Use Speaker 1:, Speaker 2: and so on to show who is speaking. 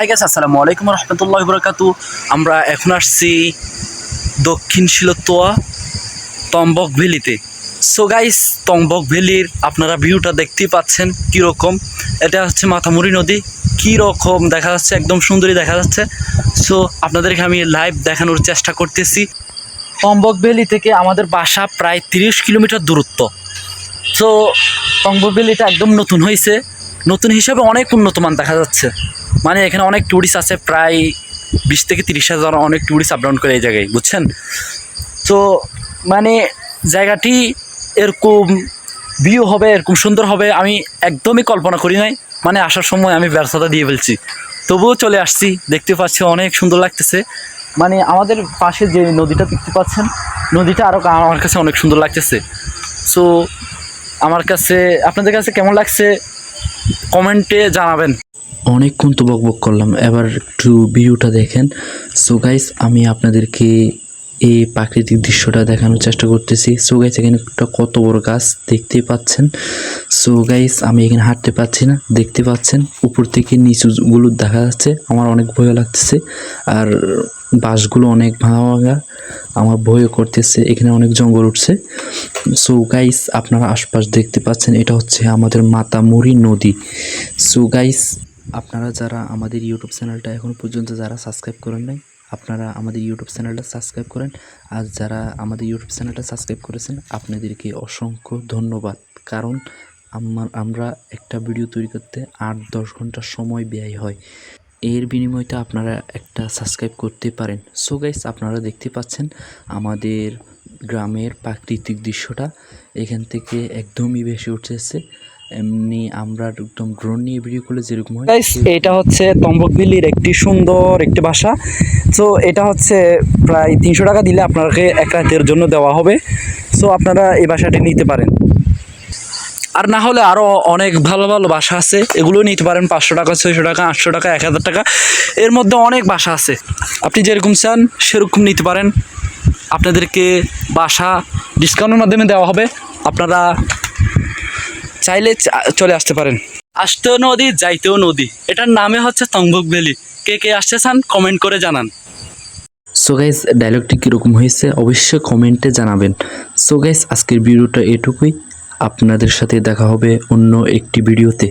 Speaker 1: Guys আসসালামু আলাইকুম রহমতুল্লাহ বরকাতু আমরা এখন আসছি দক্ষিণ শিলতোয়া তম্বক ভ্যালিতে। সো গাইস তম্বক ভ্যালির আপনারা ভিউটা দেখতেই পাচ্ছেন কীরকম। এটা হচ্ছে মাথামুড়ি নদী। কীরকম দেখা যাচ্ছে, একদম সুন্দরী দেখা যাচ্ছে। সো আপনাদেরকে আমি লাইভ দেখানোর চেষ্টা করতেছি। তম্বক ভ্যালি থেকে আমাদের বাসা প্রায় তিরিশ কিলোমিটার দূরত্ব। সো তম্বক ভ্যালিটা একদম নতুন হয়েছে। নতুন হিসাবে অনেক উন্নত মান দেখা যাচ্ছে। মানে এখানে অনেক ট্যুরিস্ট আছে, প্রায় বিশ থেকে তিরিশ হাজার অনেক ট্যুরিস্ট আপ ডাউন করে এই জায়গায়, বুঝছেন? তো মানে জায়গাটি এরকম ভিউ হবে, এরকম সুন্দর হবে, আমি একদমই কল্পনা করি নাই। মানে আসার সময় আমি ব্যর্থতা দিয়ে ফেলছি। তবুও চলে আসছি, দেখতে পাচ্ছি অনেক সুন্দর লাগতেছে। মানে আমাদের পাশে যে নদীটা দেখতে পাচ্ছেন, নদীটা আরও আমার কাছে অনেক সুন্দর লাগতেছে। সো আমার কাছে, আপনাদের কাছে কেমন লাগছে? কমেন্টে জানাবেন।
Speaker 2: অনেকক্ষণ তো বকবক করলাম। এবার একটু ভিডিওটা দেখেন। সো গাইস আমি আপনাদেরকে এই প্রাকৃতিক দৃশ্যটা দেখানোর চেষ্টা করতেছি। সো গাইস এখানে একটা কত বড় গাছ দেখতেই পাচ্ছেন। সো গাইস আমি এখানে হাঁটতে পাচ্ছি না। দেখতে পাচ্ছেন, উপর থেকে নিচুগুলো দেখা যাচ্ছে। আমার অনেক ভয় লাগতেছে। আর বাঁশগুলো অনেক ভাঙা ভাঙা। আমার ভয়ও করতেছে। এখানে অনেক জঙ্গল উঠছে। সো গাইস আপনারা আশপাশ দেখতে পাচ্ছেন, এটা হচ্ছে আমাদের মাতামুড়ি নদী। সো গাইস আপনারা যারা আমাদের ইউটিউব চ্যানেলটা এখন পর্যন্ত যারা সাবস্ক্রাইব করেন নাই, আপনারা আমাদের ইউটিউব চ্যানেলটা সাবস্ক্রাইব করেন। আর যারা আমাদের ইউটিউব চ্যানেলটা সাবস্ক্রাইব করেছেন, আপনাদেরকে অসংখ্য ধন্যবাদ। কারণ আমার আমরা একটা ভিডিও তৈরি করতে আট দশ ঘণ্টা সময় ব্যয় হয়। এর বিনিময়তে আপনারা একটা সাবস্ক্রাইব করতে পারেন। সো গাইস আপনারা দেখতে পাচ্ছেন আমাদের গ্রামের প্রাকৃতিক দৃশ্যটা। এখান থেকে একদমই বেশি উঠেছে। এমনি আমরা একদম ড্রোন নিয়ে ভিডিও করলে যেরকম হয়
Speaker 1: গাইস এটা হচ্ছে তম্বকবিলির একটি সুন্দর একটি বাসা। সো এটা হচ্ছে প্রায় তিনশো টাকা দিলে আপনাকে এক রাতের জন্য দেওয়া হবে। সো আপনারা এই বাসাটি নিতে পারেন। আর না হলে আরও অনেক ভালো ভালো বাসা আছে। এগুলো নিতে পারেন পাঁচশো টাকা ছয়শো টাকা আটশো টাকা এক হাজার টাকা। এর মধ্যে অনেক বাসা আছে। আপনি যেরকম চান সেরকম নিতে পারেন। আপনাদেরকে বাসা ডিসকাউন্টের মাধ্যমে দেওয়া হবে। আপনারা চাইলে চা- চলে আসতে পারেন। আসতেও নদী যাইতেও নদী। এটার নামে হচ্ছে তংবুক ভ্যালি। কে কে আসতে চান কমেন্ট করে জানান।
Speaker 2: সো গাইস ডায়লগটি কীরকম হয়েছে অবশ্যই কমেন্টে জানাবেন। সো গাইস আজকের ভিডিওটা এটুকুই। আপনাদের সাথে দেখা হবে অন্য একটি ভিডিওতে।